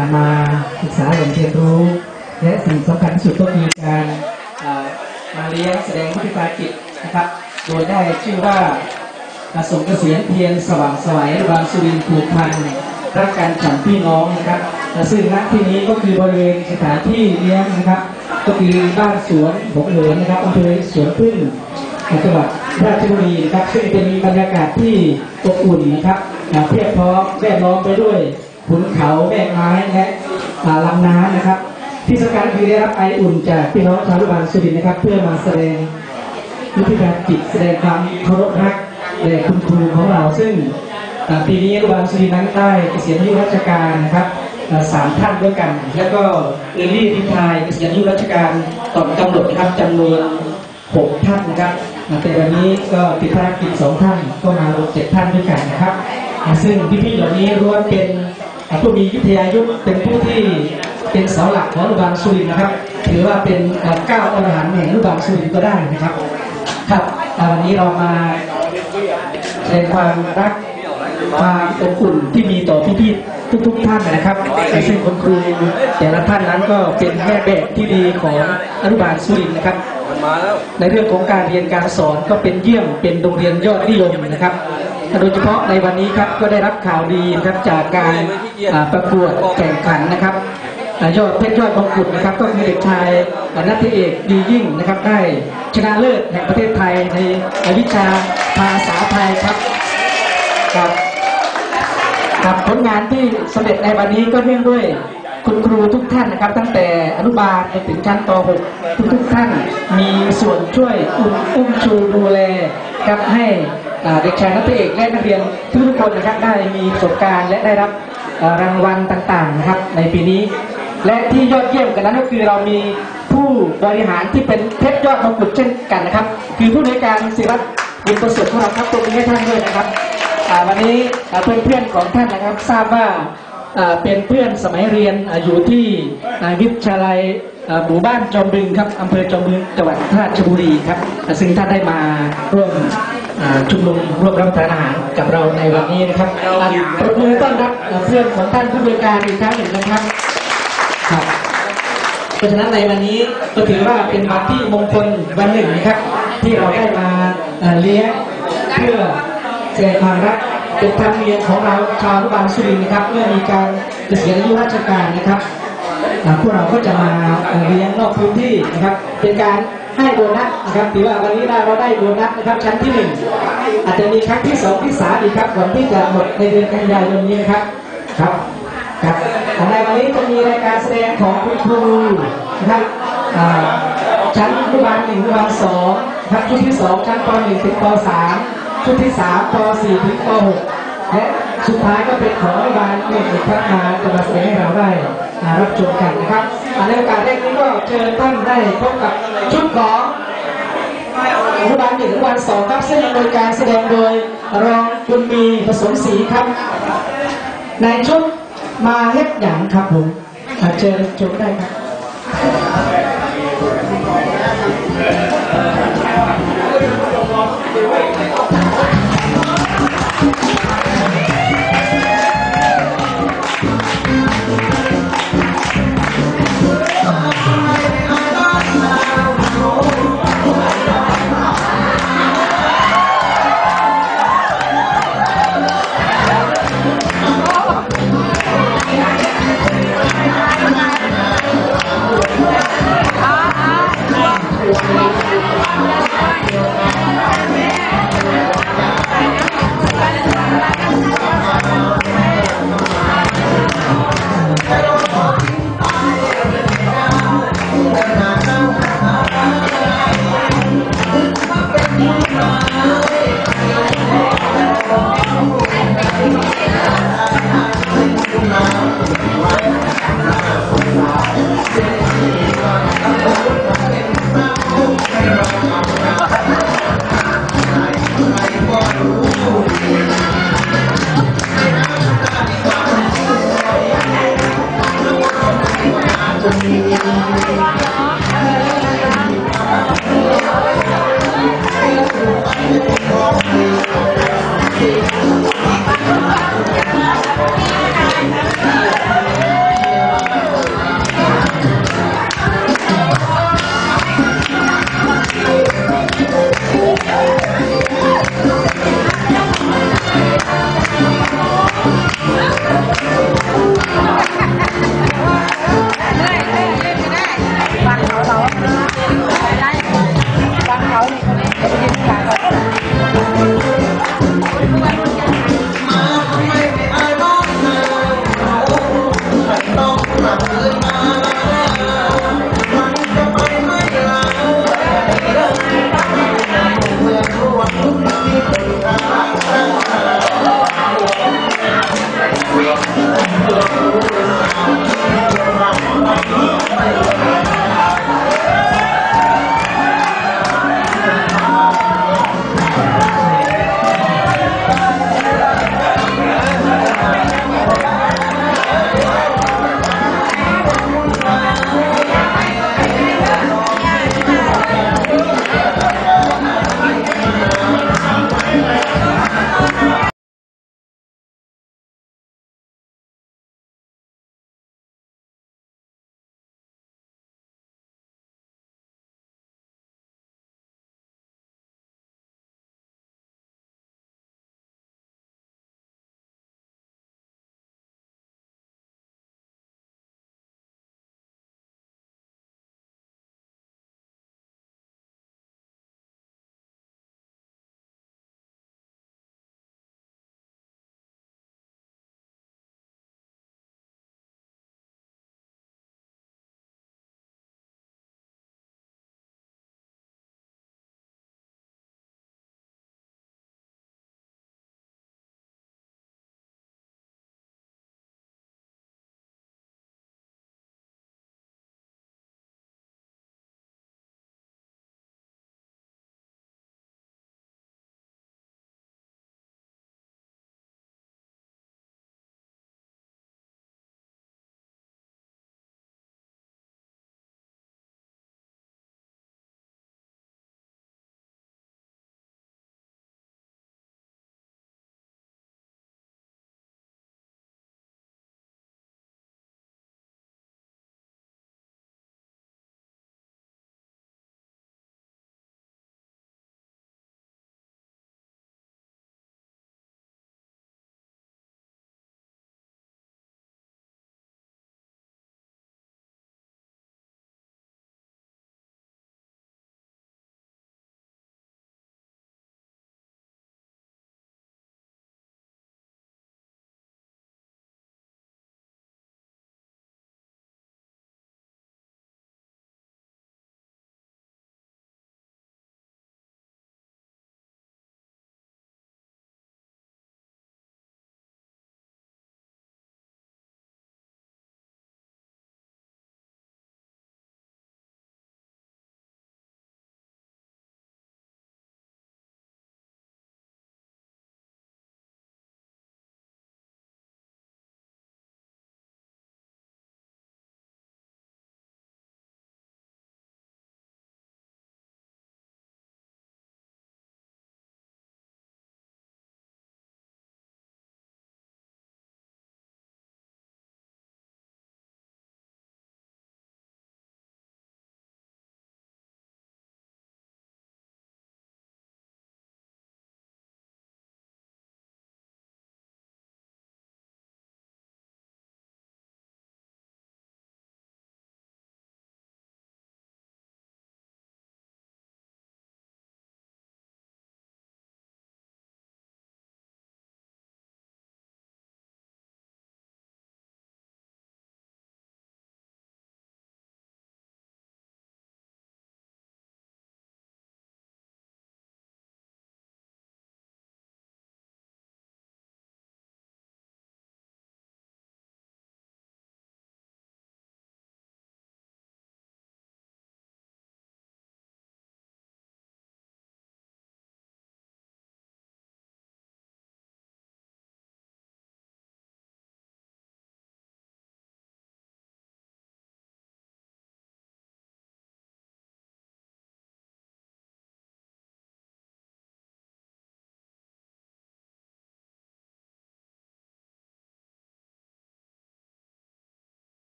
ามาศึกษาเรียนรู้ และสิ่งสำคัญที่สุดก็คือการมาเลี้ยงแสดงวิธีการจิตนะครับ โดยได้ชื่อว่าอาสมเกษียณเพียรสว่างไสวัยบางสุรินทร์ผูกพันรักกันฉันพี่น้องนะครับและซึ่งณที่นี้ก็คือบริเวณสถานที่เลี้ยงนะครับ ก็คือบ้านสวนหงเหลินนะครับอำเภอสวนพึ่งจังหวัดราชบุรีนะครับซึ่งเป็นบรรยากาศที่อบอุ่นนะครับเพียบพร้อมแวดล้อมไปด้วย ขุนเขาแม่ไม้และลำน้ำนะครับ ที่สำคัญคือได้รับไออุ่นจากพี่น้องชาวอนุบาลสุรินทร์นะครับ เพื่อมาแสดงวิธีการจิตแสดงความเคารพรักแด่คุณครูของเราซึ่งปีนี้อนุบาลสุรินทร์นั้นได้เกษียณอายุราชการนะครับสามท่านด้วยกัน แล้วก็เอลี่ทิพายเกษียณอายุราชการต่อกำหนดนะครับจำนวนหกท่านนะครับแต่วันนี้ก็ติดภารกิจสองท่านก็มารวมเจ็ดท่านด้วยกันนะครับอ่าซึ่งพี่ๆเหล่านี้ล้วนเป็น อ่าผู้มีวิทยายุทธเป็นผู้ที่เป็นเสาหลักของอนุบาลสุรินนะครับถือว่าเป็นเก้าอรหันต์แห่งอนุบาลสุรินก็ได้นะครับ ครับวันนี้เรามาแสดงความรักความอบอุ่นที่มีต่อพี่ๆทุกๆท่านนะครับซึ่งคุณครูแต่ละท่านนั้นก็เป็นแม่แบบที่ดีของอนุบาลสุรินนะครับ ในเรื่องของการเรียนการสอนก็เป็นเยี่ยมเป็นโรงเรียนยอดนิยมนะครับ โดยเฉพาะในวันนี้ครับก็ได้รับข่าวดีนะครับจากการอ่าประกวดแข่งขันนะครับอ่ายอดเพชรยอดมงกุฎนะครับก็คือเด็กชายนัทเอกดียิ่งนะครับ ได้ชนะเลิศแห่งประเทศไทยในวิชาภาษาไทยครับครับครับผลงานที่สำเร็จในวันนี้ก็เนื่องด้วยคุณครูทุกท่านนะครับ ตั้งแต่อนุบาลจนถึงชั้นป .6 ทุกทุกๆท่านมีส่วนช่วยอุ้มอุ้มชูดูแลครับให้อ่า เด็กชายนักเอกและนักเรียนทุกคนนะครับได้มีประสบการณ์และได้รับรางวัลต่างๆนะครับในปีนี้ และที่ยอดเยี่ยมกันนั้นก็คือเรามีผู้บริหารที่เป็นเพชรยอดมงกุฎเช่นกันนะครับ คือผู้ในการศิรัตน์ยินประเสริฐของเราครับตัวนี้ให้ท่านด้วยนะครับวันนี้เพื่อนๆของท่านนะครับทราบว่าเป็นเพื่อนสมัยเรียนอยู่ที่วิทยาลัยหมู่บ้านจอมบึงครับอำเภอจอมบึงจังหวัดราชบุรีครับซึ่งท่านได้มาร่วม ชุมนุมร่วมรับประทานอาหารกับเราในวันนี้นะครับอ่าปรบมือต้อนรับอ่าเพื่อนของท่านผู้บริการอีกครั้งหนึ่งนะครับครับเพราะฉะนั้นในวันนี้ก็ถือว่าเป็นวันที่มงคลวันหนึ่งนะครับ ที่เราได้มาเอ่อเลี้ยงเพื่อแสดงความรักเป็นธรรมเนียมของเราชาวอนุบาลสุรินทร์นะครับเมื่อมีการเกษียณอายุราชการนะครับอ่าพวกเราก็จะมาเอ่อเลี้ยงนอกพื้นที่นะครับ เป็นการ ให้โบนัสนะครับถือว่าวันนี้เราได้โบนัสนะครับชั้นที่หนึ่งอาจจะมีครั้งที่สองที่สามอีกครับก่อนที่จะหมดในเดือนกันยายนนี้นะครับครับครับในวันนี้จะมีรายการแสดงของคุณครูนะครับชั้นอนุบาลหนึ่งอนุบาลสองครับชุดที่สองชั้นปหนึ่งถึงปสามชุดที่สามปสี่ถึงปหกและ สุดท้ายก็เป็นของอนุบาลหนึ่งอีกครับมาจะมาแสดงให้เราได้รับชมกันนะครับอ่าในโอกาสแรกนี้ก็เชิญท่านได้พบกับชุดของอนุบาลหนึ่งอนุบาลสองครับซึ่งโดยการแสดงโดยรองคุณมีผสมศรีครับ ในชุดมาเฮ็ดหยังครับผมอาเชิญชมได้ครับ